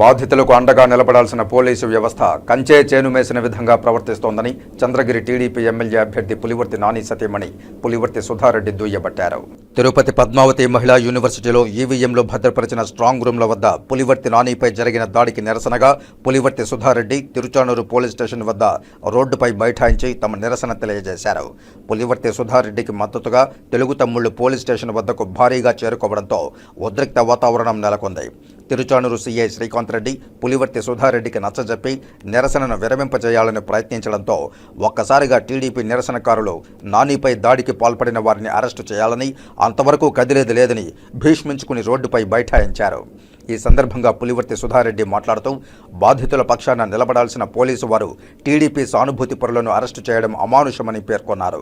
బాధితులకు అండగా నిలబడాల్సిన పోలీసు వ్యవస్థ కంచే చేనుమేసిన విధంగా ప్రవర్తిస్తోందని చంద్రగిరి టీడీపీ ఎమ్మెల్యే అభ్యర్థి పులివర్తి నాని సతీమణి పులివర్తి సుధారెడ్డి దుయ్యబట్టారు. తిరుపతి పద్మావతి మహిళా యూనివర్సిటీలో ఈవీఎంలో భద్రపరిచిన స్ట్రాంగ్ రూమ్ల వద్ద పులివర్తి నానిపై జరిగిన దాడికి నిరసనగా పులివర్తి సుధారెడ్డి తిరుచానూరు పోలీస్ స్టేషన్ వద్ద రోడ్డుపై బైఠాయించి తమ నిరసన తెలియజేశారు. పులివర్తి సుధారెడ్డికి మద్దతుగా తెలుగు తమ్ముళ్ళు పోలీస్ స్టేషన్ వద్దకు భారీగా చేరుకోవడంతో ఉద్రిక్త వాతావరణం నెలకొంది. తిరుచానూరు సీఐ శ్రీకాంత్ రెడ్డి పులివర్తి సుధారెడ్డికి నచ్చజెప్పి నిరసనను విరమింపజేయాలని ప్రయత్నించడంతో ఒక్కసారిగా టీడీపీ నిరసనకారులు నానిపై దాడికి పాల్పడిన వారిని అరెస్టు చేయాలని అంతవరకు కదిలేది లేదని భీష్మించుకుని రోడ్డుపై బైఠాయించారు. ఈ సందర్భంగా పులివర్తి సుధారెడ్డి మాట్లాడుతూ బాధితుల పక్షాన నిలబడాల్సిన పోలీసు వారు టీడీపీ సానుభూతి పరులను అరెస్టు చేయడం అమానుషమని పేర్కొన్నారు.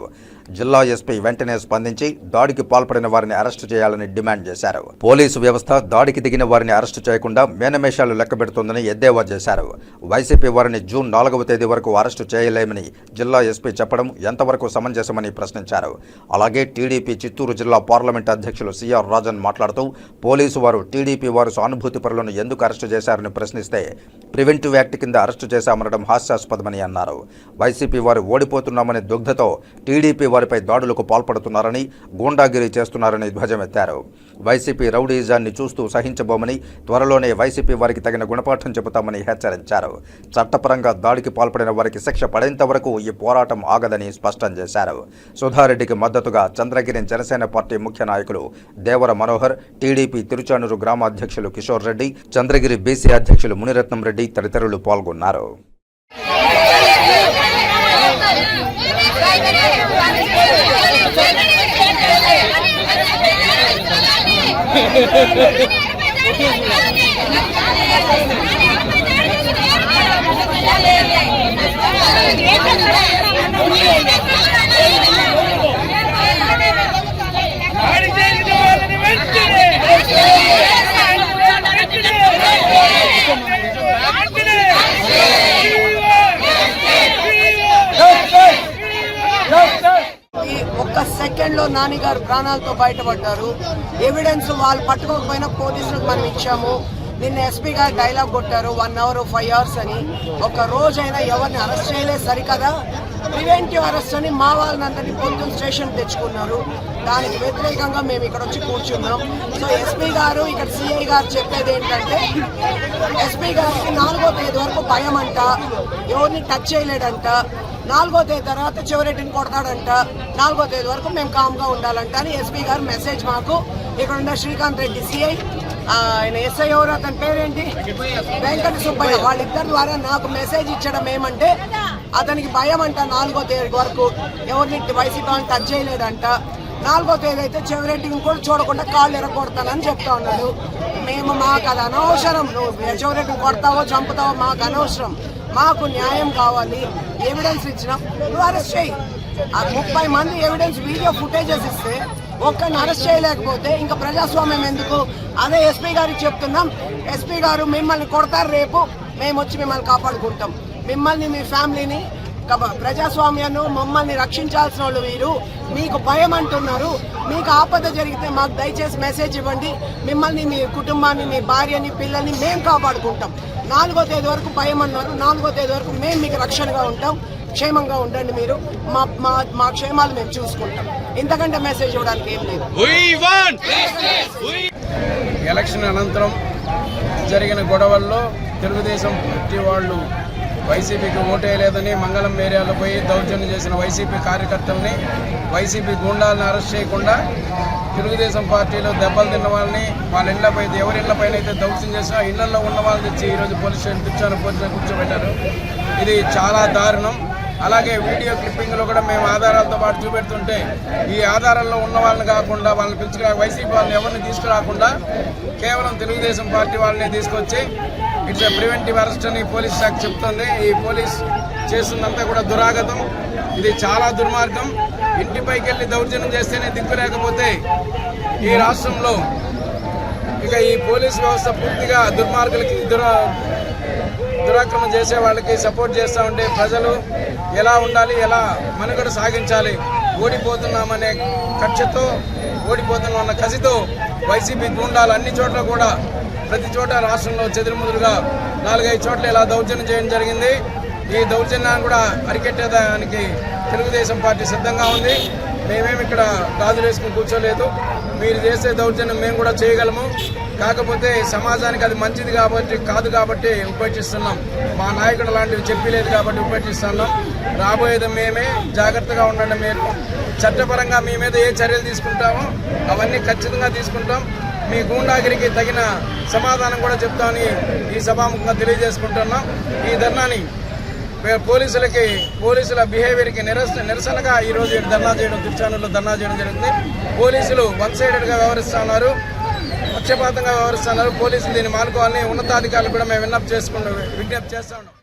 జిల్లా ఎస్పీ వెంటనే స్పందించి దాడికి పాల్పడిన వారిని అరెస్టు చేయాలని డిమాండ్ చేశారు. పోలీసు వ్యవస్థ దాడికి దిగిన వారిని అరెస్టు చేయకుండా మేనమేషాలు లెక్కబెడుతుందని ఎద్దేవా చేశారు. వైసీపీ వారిని జూన్ నాలుగవ తేదీ వరకు అరెస్టు చేయలేమని జిల్లా ఎస్పీ చెప్పడం ఎంతవరకు సమంజసమని ప్రశ్నించారు. అలాగే టీడీపీ చిత్తూరు జిల్లా పార్లమెంట్ అధ్యక్షులు సిఆర్ రాజన్ మాట్లాడుతూ పోలీసు వారు టీడీపీ వారు సానుభూతి పరులను ఎందుకు అరెస్టు చేశారని ప్రశ్నిస్తే ప్రివెంటివ్ యాక్ట్ కింద అరెస్టు చేశామనడం హాస్యాస్పదమని అన్నారు. వైసీపీ వారు ఓడిపోతున్నామనే దుగ్ధతో టీడీపీ వారిపై దాడులకు పాల్పడుతున్నారని గూండాగిరి చేస్తున్నారని ధ్వజమెత్తారు. వైసీపీ రౌడీజాన్ని చూస్తూ సహించబోమని త్వరలోనే వైసీపీ వారికి తగిన గుణపాఠం చెబుతామని హెచ్చరించారు. చట్టపరంగా దాడికి పాల్పడిన వారికి శిక్ష పడేంత వరకు ఈ పోరాటం ఆగదని స్పష్టం చేశారు. సుధారెడ్డికి మద్దతుగా చంద్రగిరి జనసేన పార్టీ ముఖ్య నాయకులు దేవర మనోహర్ టీడీపీ తిరుచానూరు గ్రామాధ్యక్షులు కిషోర్ రెడ్డి చంద్రగిరి బీసీ అధ్యక్షులు మునిరత్నం రెడ్డి తదితరులు పాల్గొన్నారు. Yeah. సెకండ్లో సెకండ్లో నాన్నగారు ప్రాణాలతో బయటపడ్డారు. ఎవిడెన్స్ వాళ్ళు పట్టుకోకపోయినా పోలీసులకు మనం ఇచ్చాము. నిన్న ఎస్పీ గారు డైలాగ్ కొట్టారు వన్ అవర్ ఫైవ్ అవర్స్ అని. ఒక రోజైనా ఎవరిని అరెస్ట్ చేయలేదు సరికదా? ప్రివెంటివ్ అరెస్ట్ అని మా వాళ్ళందరినీ పొద్దున్న స్టేషన్ తెచ్చుకున్నారు. దానికి వ్యతిరేకంగా మేము ఇక్కడ వచ్చి కూర్చున్నాం. సో ఎస్పీ గారు ఇక్కడ సిఐ గారు చెప్పేది ఏంటంటే ఎస్పీ గారికి నాలుగో తేదీ వరకు భయం అంట ఎవరిని టచ్ చేయలేడంట. నాలుగో తేదీ తర్వాత చివరెడ్డిని కొడతాడంట. నాలుగో తేదీ వరకు మేము కామ్గా ఉండాలంట అని ఎస్పీ గారు మెసేజ్ మాకు. ఇక్కడ ఉన్న శ్రీకాంత్ రెడ్డి సిఐ ఆయన ఎస్ఐ ఎవరు అతని పేరేంటి? వెంకట సుబ్బయ్య. వాళ్ళిద్దరి ద్వారా నాకు మెసేజ్ ఇచ్చడం ఏమంటే అతనికి భయం అంట నాలుగో తేదీ వరకు. ఎవరిని వైసీపీ వాళ్ళని టచ్ చేయలేదంట. నాలుగో తేదీ అయితే చెవిరెడ్డిని కూడా చూడకుండా కాళ్ళు ఎరగొడతానని చెప్తా ఉన్నాడు. మేము మాకు అది అనవసరం. నువ్వు చెవిరెడ్డిని కొడతావో చంపుతావో మాకు అనవసరం. మాకు న్యాయం కావాలి ఎవిడెన్స్ ఇచ్చినాం నువ్వు అరెస్ట్ చేయి. ఆ ముప్పై మంది ఎవిడెన్స్ వీడియో ఫుటేజెస్ ఇస్తే ఒక్కరిని అరెస్ట్ చేయలేకపోతే ఇంకా ప్రజాస్వామ్యం ఎందుకు? అదే ఎస్పీ గారికి చెప్తున్నాం. ఎస్పీ గారు మిమ్మల్ని కొడతారు రేపు మేము వచ్చి మిమ్మల్ని కాపాడుకుంటాం. మిమ్మల్ని మీ ఫ్యామిలీని కబ- ప్రజాస్వామ్యాన్ని మమ్మల్ని రక్షించాల్సిన వాళ్ళు వీరు. మీకు భయం అంటున్నారు. మీకు ఆపద జరిగితే మాకు దయచేసి మెసేజ్ ఇవ్వండి. మిమ్మల్ని మీ కుటుంబాన్ని మీ భార్యని పిల్లల్ని మేము కాపాడుకుంటాం. నాలుగో తేదీ వరకు భయం అన్నారు నాలుగో తేదీ వరకు మేము మీకు రక్షణగా ఉంటాం. క్షేమంగా ఉండండి మీరు. మా మా మా క్షేమాలు మేము చూసుకుంటాం. ఇంతకంటే మెసేజ్ ఇవ్వడానికి ఏం లేదు. ఎలక్షన్ అనంతరం జరిగిన గొడవల్లో తెలుగుదేశం పార్టీ వాళ్ళు వైసీపీకి ఓటేయలేదని మంగళం ఏరియాలో పోయి దౌర్జన్యం చేసిన వైసీపీ కార్యకర్తల్ని వైసీపీ గుండాలను అరెస్ట్ చేయకుండా తెలుగుదేశం పార్టీలో దెబ్బలు తిన్న వాళ్ళని వాళ్ళ ఇళ్ళపై ఎవరి ఇళ్ళపైన అయితే దౌత్యం చేసినా ఇళ్ళలో ఉన్న వాళ్ళని తెచ్చి ఈరోజు పోలీస్ స్టేషన్ కూర్చొని పోలీసులు కూర్చోబెట్టారు. ఇది చాలా దారుణం. అలాగే వీడియో క్లిప్పింగ్లో కూడా మేము ఆధారాలతో పాటు చూపెడుతుంటే ఈ ఆధారాల్లో ఉన్న వాళ్ళని కాకుండా వాళ్ళని పిలుచుకురా వైసీపీ వాళ్ళని ఎవరిని తీసుకురాకుండా కేవలం తెలుగుదేశం పార్టీ వాళ్ళని తీసుకొచ్చి ఇట్స్ ప్రివెంటివ్ అరెస్ట్ అని పోలీస్ శాఖ చెప్తుంది. ఈ పోలీస్ చేస్తుందంతా కూడా దురాగతం. ఇది చాలా దుర్మార్గం. ఇంటిపైకి వెళ్ళి దౌర్జన్యం చేస్తేనే దిక్కు లేకపోతే ఈ రాష్ట్రంలో ఇక ఈ పోలీస్ వ్యవస్థ పూర్తిగా దుర్మార్గులకి దురా దురాక్రమం చేసే వాళ్ళకి సపోర్ట్ చేస్తూ ఉంటే ప్రజలు ఎలా ఉండాలి ఎలా మనుగడ సాగించాలి ఓడిపోతున్నామనే కక్షతో ఓడిపోతున్నామన్న కసితో వైసీపీ గుండాలు అన్ని చోట్ల కూడా ప్రతి చోట రాష్ట్రంలో చెదురుముదురుగా నాలుగైదు చోట్ల ఇలా దౌర్జన్యం చేయడం జరిగింది. ఈ దౌర్జన్యాన్ని కూడా అరికెట్టేదానికి తెలుగుదేశం పార్టీ సిద్ధంగా ఉంది. మేమేమి ఇక్కడ గాజులు వేసుకుని కూర్చోలేదు. మీరు చేసే దౌర్జన్యం మేము కూడా చేయగలము. కాకపోతే సమాజానికి అది మంచిది కాబట్టి కాదు కాబట్టి ఉపేక్షిస్తున్నాం. మా నాయకుడు లాంటివి చెప్పలేదు కాబట్టి ఉపేక్షిస్తున్నాం. రాబోయేది మేమే జాగ్రత్తగా ఉండండి. మేము చట్టపరంగా మీ మీద ఏ చర్యలు తీసుకుంటామో అవన్నీ ఖచ్చితంగా తీసుకుంటాం. మీ గూండాగిరికి తగిన సమాధానం కూడా చెప్తామని ఈ సభాముఖంగా తెలియజేసుకుంటున్నాం. ఈ ధర్నాని పోలీసులకి పోలీసుల బిహేవియర్కి నిరస నిరసనగా ఈరోజు ధర్నా చేయడం దుర్చానుల్లో ధర్నా చేయడం జరిగింది. పోలీసులు వన్ సైడెడ్గా వ్యవహరిస్తున్నారు. పక్షపాతంగా వ్యవహరిస్తున్నారు. పోలీసులు దీన్ని మానుకోవాలని ఉన్నతాధికారులు కూడా మేము విన్నప్ చేసుకుంటాం విజ్ఞప్తి చేస్తా ఉన్నాం.